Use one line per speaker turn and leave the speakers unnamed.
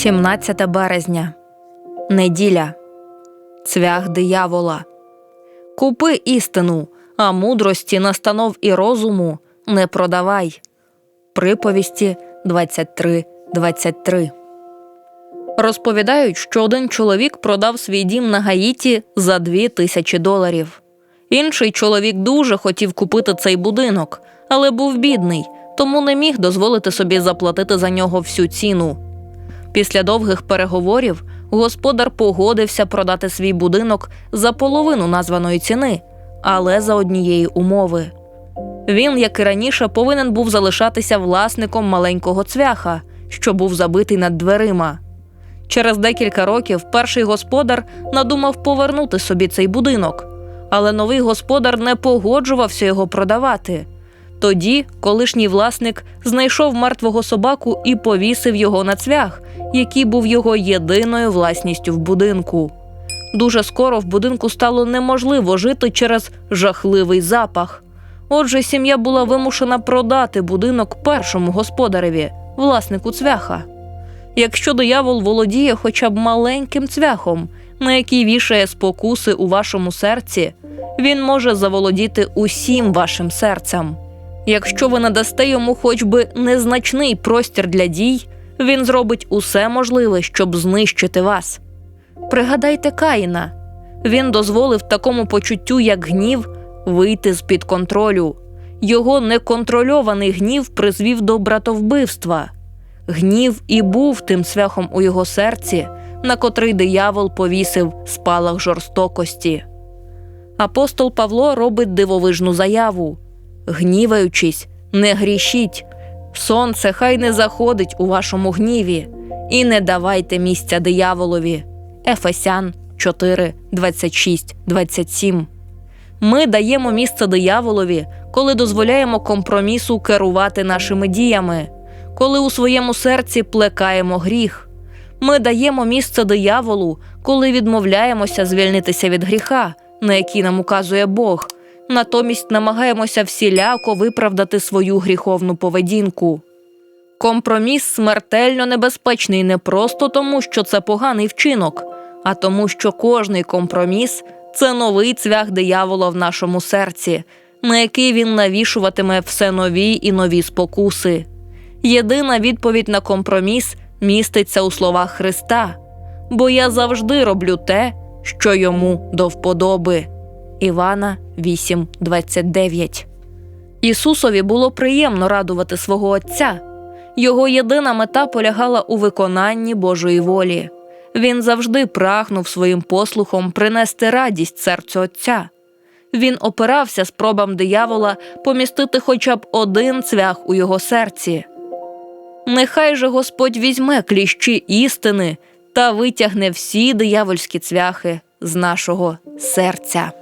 17 березня. Неділя. Цвях диявола. Купи істину, а мудрості настанов і розуму не продавай. Приповісті 23.23 Розповідають, що один чоловік продав свій дім на Гаїті за дві тисячі доларів. Інший чоловік дуже хотів купити цей будинок, але був бідний, тому не міг дозволити собі заплатити за нього всю ціну. Після довгих переговорів господар погодився продати свій будинок за половину названої ціни, але за однієї умови. Він, як і раніше, повинен був залишатися власником маленького цвяха, що був забитий над дверима. Через декілька років перший господар надумав повернути собі цей будинок, але новий господар не погоджувався його продавати. Тоді колишній власник знайшов мертвого собаку і повісив його на цвях, який був його єдиною власністю в будинку. Дуже скоро в будинку стало неможливо жити через жахливий запах. Отже, сім'я була вимушена продати будинок першому господареві, власнику цвяха. Якщо диявол володіє хоча б маленьким цвяхом, на який вішає спокуси у вашому серці, він може заволодіти усім вашим серцем. Якщо ви надасте йому хоч би незначний простір для дій, він зробить усе можливе, щоб знищити вас. Пригадайте Каїна. Він дозволив такому почуттю, як гнів, вийти з під контролю. Його неконтрольований гнів призвів до братовбивства. Гнів і був тим цвяхом у його серці, на котрий диявол повісив спалах жорстокості. Апостол Павло робить дивовижну заяву гніваючись, не грішіть. Сонце хай не заходить у вашому гніві, і не давайте місця дияволові. Ефесян 4, 26, 27. Ми даємо місце дияволові, коли дозволяємо компромісу керувати нашими діями, коли у своєму серці плекаємо гріх. Ми даємо місце дияволу, коли відмовляємося звільнитися від гріха, на який нам указує Бог натомість намагаємося всіляко виправдати свою гріховну поведінку. Компроміс смертельно небезпечний не просто тому, що це поганий вчинок, а тому, що кожний компроміс це новий цвях диявола в нашому серці, на який він навішуватиме все нові і нові спокуси. Єдина відповідь на компроміс міститься у словах Христа, бо я завжди роблю те, що йому до вподоби. Івана 8.29. Ісусові було приємно радувати свого Отця. Його єдина мета полягала у виконанні Божої волі. Він завжди прагнув своїм послухом принести радість серцю Отця. Він опирався спробам диявола помістити хоча б один цвях у його серці. Нехай же Господь візьме кліщі істини та витягне всі диявольські цвяхи з нашого серця.